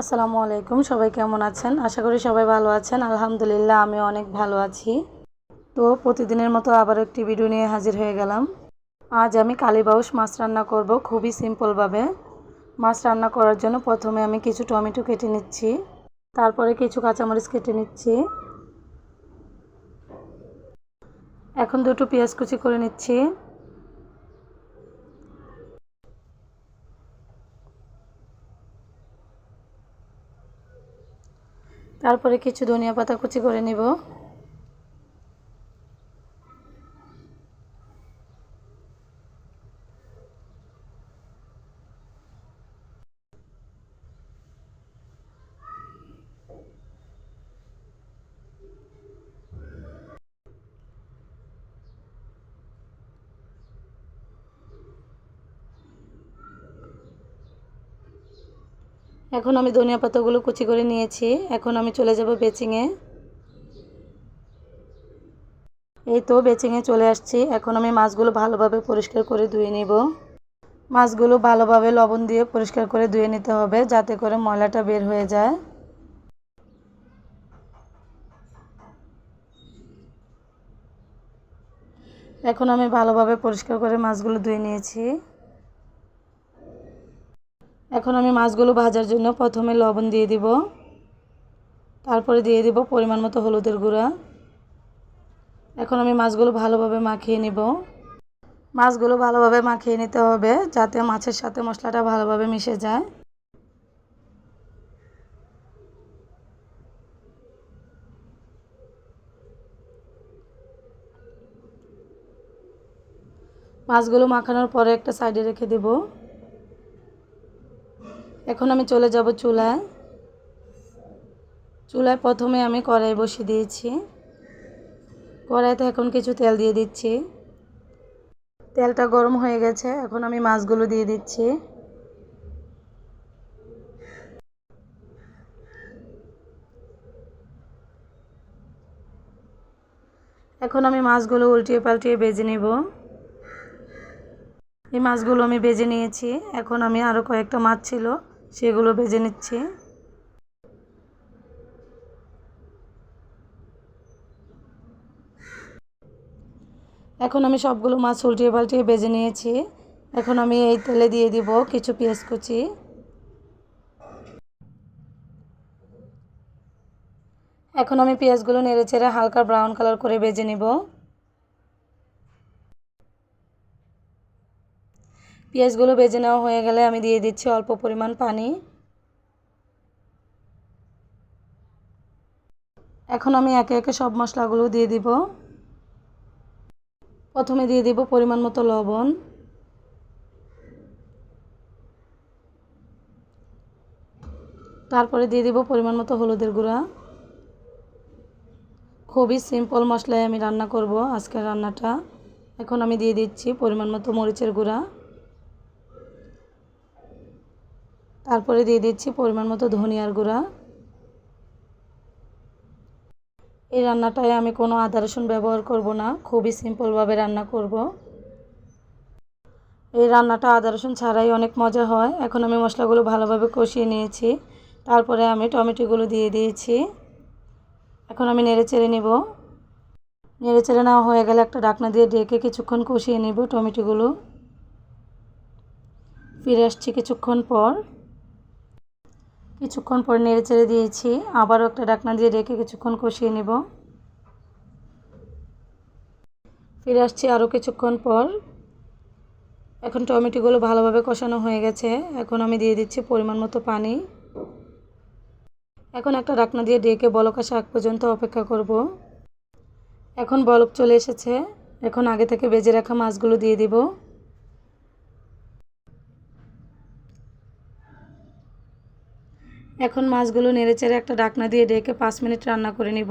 আসসালামু আলাইকুম, সবাই কেমন আছেন? আশা করি সবাই ভালো আছেন। আলহামদুলিল্লাহ আমি অনেক ভালো আছি। তো প্রতিদিনের মতো আবার একটি ভিডিও নিয়ে হাজির হয়ে গেলাম। আজ আমি কালীবাউস মাছ রান্না করব খুবই সিম্পলভাবে মাছ রান্না করার জন্য প্রথমে আমি কিছু টমেটো কেটে নিচ্ছি। তারপরে কিছু কাঁচামরিচ কেটে নিচ্ছি। এখন দুটো পেঁয়াজ কুচি করে নিচ্ছি। তারপরে কিছু ধনিয়া পাতা কুচি করে নিব। এখন আমি ধনিয়া পাতাগুলো কুচি করে নিয়েছি। এখন আমি চলে যাব বেচিংয়ে। এই তো বেচিংয়ে চলে আসছি। এখন আমি মাছগুলো ভালোভাবে পরিষ্কার করে ধুয়ে নিব। মাছগুলো ভালোভাবে লবণ দিয়ে পরিষ্কার করে ধুয়ে নিতে হবে, যাতে করে ময়লাটা বের হয়ে যায়। এখন আমি ভালোভাবে পরিষ্কার করে মাছগুলো ধুয়ে নিয়েছি। এখন আমি মাছগুলো ভাজার জন্য প্রথমে লবণ দিয়ে দিব। তারপরে দিয়ে দিব পরিমাণ মতো হলুদের গুঁড়া। এখন আমি মাছগুলো ভালোভাবে মাখিয়ে নিব। মাছগুলো ভালোভাবে মাখিয়ে নিতে হবে যাতে মাছের সাথে মশলাটা ভালোভাবে মিশে যায়। মাছগুলো মাখানোর পরে একটা সাইডে রেখে দেবো। এখন আমি চলে যাব চুলায়। চুলায় প্রথমে আমি কড়াই বসিয়ে দিয়েছি। কড়াইতে এখন কিছু তেল দিয়ে দিচ্ছি। তেলটা গরম হয়ে গেছে, এখন আমি মাছগুলো দিয়ে দিচ্ছি। এখন আমি মাছগুলো উল্টিয়ে পাল্টিয়ে বেজে নেব। এই মাছগুলো আমি বেজে নিয়েছি, এখন আমি আরও কয়েকটা মাছ ছিল। সেগুলো ভেজে নিচ্ছি। এখন আমি সবগুলো মাছ উল্টিয়ে পাল্টিয়ে ভেজে নিয়েছি। এখন আমি এই তেলে দিয়ে দিব কিছু পেঁয়াজ কুচি। এখন আমি পেঁয়াজগুলো নেড়ে চেড়ে হালকা ব্রাউন কালার করে ভেজে নিব। পেঁয়াজগুলো ভেজে নেওয়া হয়ে গেলে আমি দিয়ে দিচ্ছি অল্প পরিমাণ পানি। এখন আমি একে একে সব মশলাগুলো দিয়ে দিব। প্রথমে দিয়ে দিব পরিমাণ মতো লবণ। তারপরে দিয়ে দিব পরিমাণ মতো হলুদের গুঁড়া। খুবই সিম্পল মশলায় আমি রান্না করব আজকের রান্নাটা। এখন আমি দিয়ে দিচ্ছি পরিমাণ মতো মরিচের গুঁড়া। তারপরে দিয়ে দিচ্ছি পরিমাণ মতো ধনিয়ার গুঁড়া। এই রান্নাটায় আমি কোনো আদা রসুন ব্যবহার করব না, খুবই সিম্পলভাবে রান্না করব। এই রান্নাটা আদা রসুন ছাড়াই অনেক মজা হয়। এখন আমি মশলাগুলো ভালোভাবে কষিয়ে নিয়েছি। তারপরে আমি টমেটোগুলো দিয়ে দিয়েছি। এখন আমি নেড়ে চেড়ে নেব। নেড়ে চেড়ে নেওয়া হয়ে গেলে একটা ডাকনা দিয়ে ডেকে কিছুক্ষণ কষিয়ে নেব টমেটোগুলো। ফিরে আসছি কিছুক্ষণ পর। কিছুক্ষণ পর নেড়ে চেড়ে দিয়েছি। আবারও একটা ডাকনা দিয়ে রেখে কিছুক্ষণ কষিয়ে নেব। ফিরে আসছি আরও কিছুক্ষণ পর। এখন টমেটোগুলো ভালোভাবে কষানো হয়ে গেছে। এখন আমি দিয়ে দিচ্ছি পরিমাণ মতো পানি। এখন একটা ডাকনা দিয়ে ডেকে বলক আসা আগ পর্যন্ত অপেক্ষা করব। এখন বলক চলে এসেছে। এখন আগে থেকে বেজে রাখা মাছগুলো দিয়ে দিব। এখন মাছগুলো নেড়েচেড়ে একটা ডাকনা দিয়ে ডেকে পাঁচ মিনিট রান্না করে নিব।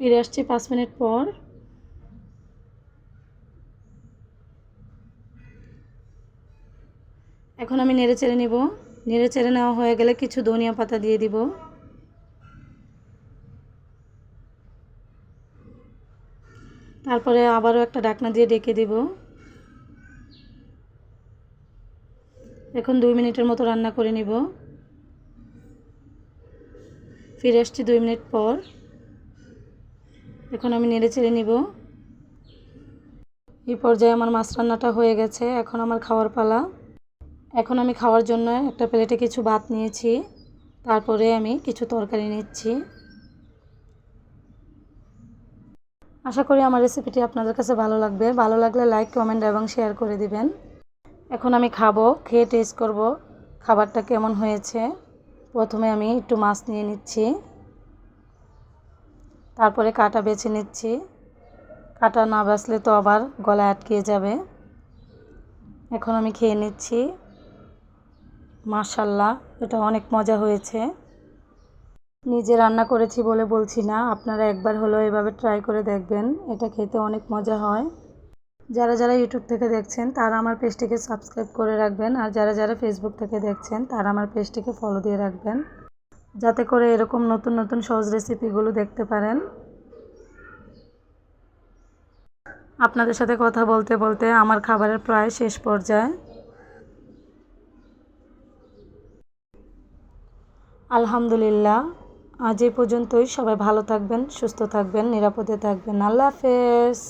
ফিরে আসছি পাঁচ মিনিট পর। এখন আমি নেড়ে চেড়ে নেব। নেড়ে চেড়ে নেওয়া হয়ে গেলে কিছু ধনিয়া পাতা দিয়ে দিব। তারপরে আবারও একটা ডাকনা দিয়ে ডেকে দিব। এখন দুই মিনিটের মতো রান্না করে নিব। ফিরে আসছি দুই মিনিট পর। এখন আমি নেড়ে চেড়ে নিব। এই পর্যায়ে আমার মাছ রান্নাটা হয়ে গেছে, এখন আমার খাওয়ার পালা। এখন আমি খাওয়ার জন্য একটা প্লেটে কিছু ভাত নিয়েছি, তারপরে আমি কিছু তরকারি নিচ্ছি। আশা করি আমার রেসিপিটি আপনাদের কাছে ভালো লাগবে। ভালো লাগলে লাইক কমেন্ট এবং শেয়ার করে দিবেন। এখন আমি খাব, খেয়ে টেস্ট করব। খাবারটা কেমন হয়েছে? প্রথমে আমি একটু মাছ নিয়ে নিচ্ছি। তারপরে কাটা বেছে নিচ্ছি। কাটা না বাছলে তো আবার গলায় আটকে যাবে। এখন আমি খেয়ে নিচ্ছি। মাশাল্লাহ, এটা অনেক মজা হয়েছে। নিজে রান্না করেছি বলে বলছি না, আপনারা একবার হলো এভাবে ট্রাই করে দেখবেন। এটা খেতে অনেক মজা হয়। যারা যারা ইউটিউব থেকে দেখছেন, তারা আমার পেজটিকে সাবস্ক্রাইব করে রাখবেন। আর যারা যারা ফেসবুক থেকে দেখছেন, তারা আমার পেজটিকে ফলো দিয়ে রাখবেন। যাতে করে এরকম নতুন নতুন সহজ রেসিপিগুলো দেখতে পারেন। আপনাদের সাথে কথা বলতে বলতে আমার খাবারের প্রায় শেষ পর্যায়ে। আলহামদুলিল্লাহ, আজ এই পর্যন্তই। সবাই ভালো থাকবেন, সুস্থ থাকবেন, নিরাপদে থাকবেন। আল্লাহ হাফেজ।